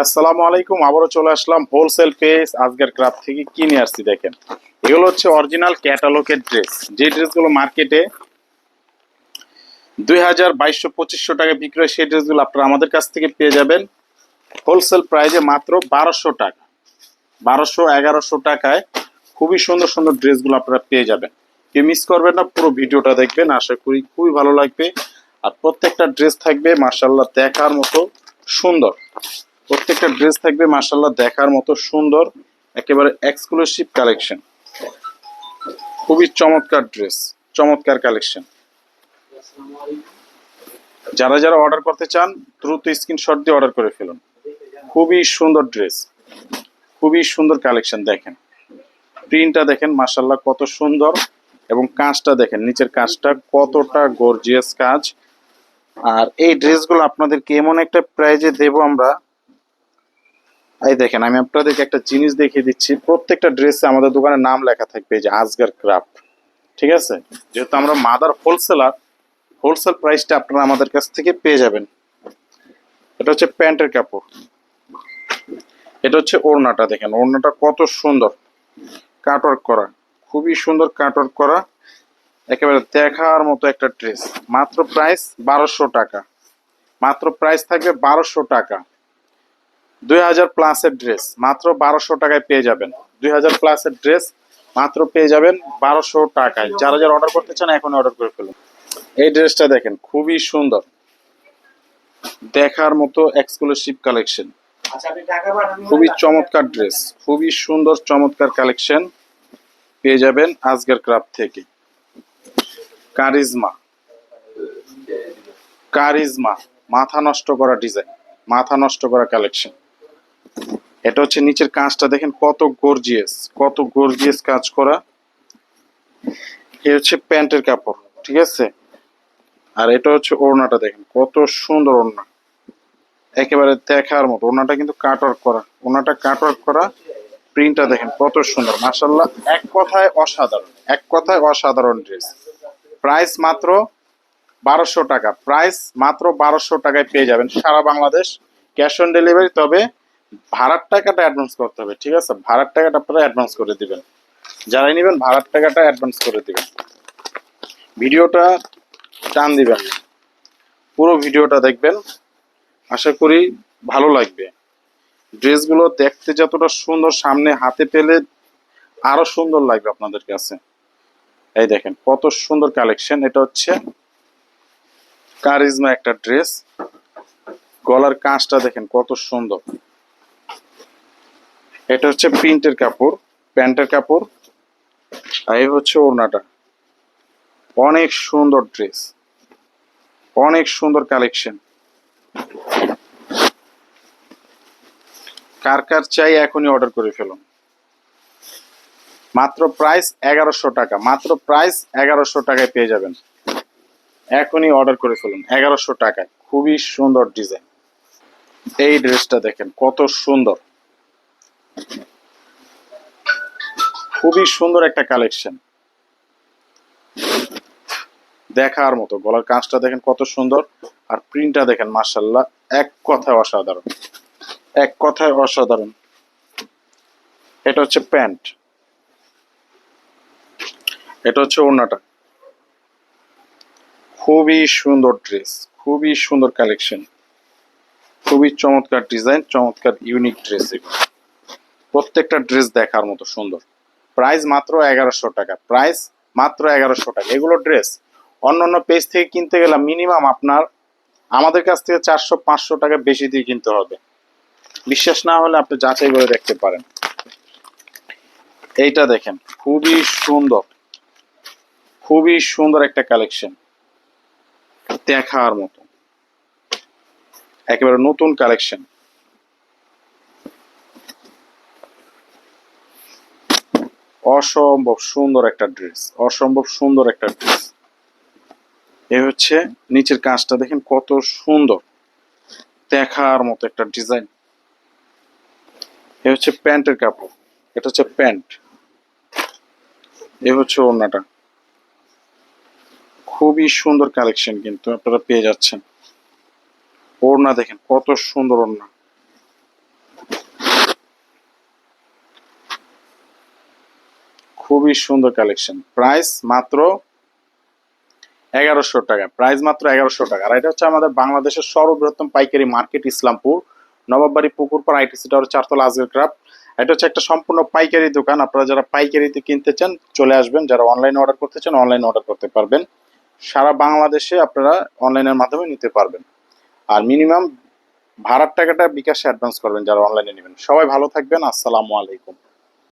আসসালামু আলাইকুম, আবারও চলে আসলাম হোলসেল পেজ আজকের ক্রাফ থেকে কিনে আসছি দেখেন। এগুলো হচ্ছে অরিজিনাল ক্যাটালগের ড্রেস যে ড্রেসগুলো মার্কেটে দুই হাজার বাইশশো পঁচিশশো টাকা বিক্রি হয়, সেই ড্রেসগুলো আপনারা আমাদের কাছ থেকে পেয়ে যাবেন। হোলসেল প্রাইজে মাত্র বারোশো টাকা। বারোশো, এগারোশো টাকায় খুবই সুন্দর সুন্দর ড্রেসগুলো আপনারা পেয়ে যাবেন। কেউ মিস করবেন না, পুরো ভিডিওটা দেখবেন, আশা করি খুবই ভালো লাগবে। আর প্রত্যেকটা ড্রেস থাকবে মার্শাল্লাহ দেখার মতো সুন্দর। প্রত্যেকটা ড্রেস থাকবে মার্শাল্লাহ দেখার মতো সুন্দর, একেবারে এক্সক্লুসিভ কালেকশন খুবই চমৎকার ড্রেস, চমৎকার কালেকশন যারা যারা অর্ডার করতে চান, দ্রুত স্ক্রিনশট দিয়ে অর্ডার করে ফেলুন। খুবই সুন্দর ড্রেস, খুবই সুন্দর কালেকশন দেখেন। প্রিন্টটা দেখেন মার্শাল্লাহ কত সুন্দর এবং কাজটা দেখেন, নিচের কাজটা কতটা গর্জিয়াস কাজ। আর এই ড্রেসগুলো আপনাদেরকে এমন একটা প্রাইজে দেবো আমরা এই দেখেন, আমি আপনাদেরকে একটা জিনিস দেখিয়ে দিচ্ছি। প্রত্যেকটা ড্রেসে আমাদের দোকানের নাম লেখা থাকবে যে আজগার ক্রাফট ঠিক আছে? যেহেতু আমরা মাদার হোলসেলার, হোলসেল প্রাইসটা আপনারা আমাদের কাছ থেকে পেয়ে যাবেন। এটা হচ্ছে প্যান্টের কাপড়। এটা হচ্ছে ওড়নাটা, দেখেন, ওড়নাটা কত সুন্দর। কাটওয়ার্ক করা, খুবই সুন্দর কাটওয়ার্ক করা। একেবারে দেখার মতো একটা ড্রেস মাত্র প্রাইস বারোশো টাকা। মাত্র প্রাইস থাকবে বারোশো টাকা। দুই হাজার প্লাসের ড্রেস মাত্র বারোশো টাকায় পেয়ে যাবেন। দুই হাজার প্লাসের ড্রেস মাত্র পেয়ে যাবেন বারোশো টাকায়। যারা যারা অর্ডার করতে চান এখন অর্ডার করে ফেলুন। এই ড্রেসটা দেখেন খুবই সুন্দর। দেখার মতো এক্সক্লুসিভ কালেকশন খুবই চমৎকার ড্রেস খুবই সুন্দর চমৎকার কালেকশন পেয়ে যাবেন আজকের ক্রাফট থেকে। কারিজমা। কারিজমা মাথা নষ্ট করা ডিজাইন মাথা নষ্ট করা কালেকশন এটা হচ্ছে নিচের কাজটা দেখেন কত গর্জিয়াস কত গর্জিয়াস কাজ করা। এ হচ্ছে প্যান্টের কাপড়, ঠিক আছে? আর এটা হচ্ছে ওড়নাটা, দেখেন কত সুন্দর ওড়না। একেবারে দেখার মতো, ওড়নাটা কিন্তু কাটওয়ার্ক করা। ওড়নাটা কাটওয়ার্ক করা প্রিন্টটা দেখেন কত সুন্দর মাসাল্লাহ এক কথায় অসাধারণ, এক কথায় অসাধারণ ড্রেস প্রাইস মাত্র বারোশো টাকা প্রাইস মাত্র বারোশো টাকায় পেয়ে যাবেন সারা বাংলাদেশ ক্যাশ অন ডেলিভারি তবে ভাড়ার টাকাটা অ্যাডভান্স করতে হবে, ঠিক আছে? ভাড়ার টাকাটা আপনারা অ্যাডভান্স করে দিবেন। যারাই নেবেন, ভাড়ার টাকাটা অ্যাডভান্স করে দিবেন। ভিডিওটা টান দিবেন পুরো ভিডিওটা দেখবেন। আশা করি ভালো লাগবে। ড্রেসগুলো দেখতে যতটা সুন্দর সামনে হাতে পেলে, আরও সুন্দর লাগবে আপনাদের কাছে। এই দেখেন, কত সুন্দর কালেকশন এটা হচ্ছে কারিজমা একটা ড্রেস। গলার কাঁচটা দেখেন কত সুন্দর। এটা হচ্ছে প্রিন্টের কাপড়, প্যান্টের কাপড়, আর এই হচ্ছে ওড়নাটা। অনেক সুন্দর ড্রেস, অনেক সুন্দর কালেকশন। কার কার চাই এখনই অর্ডার করে ফেলুন। মাত্র প্রাইস এগারোশো টাকা, মাত্র প্রাইস এগারোশো টাকায় পেয়ে যাবেন। এখনই অর্ডার করে ফেলুন, এগারোশো টাকায়। খুবই সুন্দর ডিজাইন। এই ড্রেসটা দেখেন, কত সুন্দর। খুবই সুন্দর একটা কালেকশন দেখার মতো, গলার কাঁচটা দেখেন কত সুন্দর, আর প্রিন্টটা দেখেন মার্শাল্লাহ এক কথায় অসাধারণ, এক কথায় অসাধারণ। এটা হচ্ছে প্যান্ট, এটা হচ্ছে ওড়নাটা। খুবই সুন্দর ড্রেস, খুবই সুন্দর কালেকশন খুবই চমৎকার ডিজাইন, চমৎকার ইউনিক ড্রেস এগুলো। প্রত্যেকটা ড্রেস দেখার মতো সুন্দর। প্রাইস মাত্র এগারোশো টাকা। প্রাইস মাত্র এগারোশো টাকা। এগুলো ড্রেস। অন্য অন্য পেজ থেকে কিনতে গেলে মিনিমাম আপনার আমাদের কাছ থেকে চারশো, পাঁচশো টাকা বেশি দিয়ে কিনতে হবে। বিশ্বাস না হলে আপনি যাচাই করে দেখতে পারেন। এইটা দেখেন, খুবই সুন্দর। খুবই সুন্দর একটা কালেকশন। দেখার মতো। একেবারে নতুন কালেকশন। অসম্ভব সুন্দর একটা ড্রেস অসম্ভব সুন্দর একটা ড্রেস এ হচ্ছে নিচের কাজটা দেখেন কত সুন্দর। দেখার মতো একটা ডিজাইন এ হচ্ছে প্যান্টের কাপড়, এটা হচ্ছে প্যান্ট। এ হচ্ছে ওড়নাটা। খুবই সুন্দর কালেকশন কিন্তু আপনারা পেয়ে যাচ্ছেন। ওড়না দেখেন কত সুন্দর ওড়না। খুবই সুন্দর কালেকশন প্রাইস মাত্র এগারোশো টাকা। প্রাইস মাত্র এগারোশো টাকা। আর এটা হচ্ছে আমাদের বাংলাদেশের সর্ববৃহত্তম পাইকারি market, Islampur. Nawabbari Pukurpar ITC tower চারতলা, আজগের ক্রাফট এটা হচ্ছে একটা সম্পূর্ণ পাইকারি দোকান। আপনারা যারা পাইকারিতে কিনতে চান, চলে আসবেন। যারা অনলাইনে অর্ডার করতে চান অনলাইন অর্ডার করতে পারবেন। সারা বাংলাদেশে আপনারা অনলাইনের মাধ্যমে নিতে পারবেন। আর মিনিমাম ভাড়ার টাকাটা বিকাশে অ্যাডভান্স করবেন যারা অনলাইনে নেবেন। সবাই ভালো থাকবেন। আসসালামু আলাইকুম।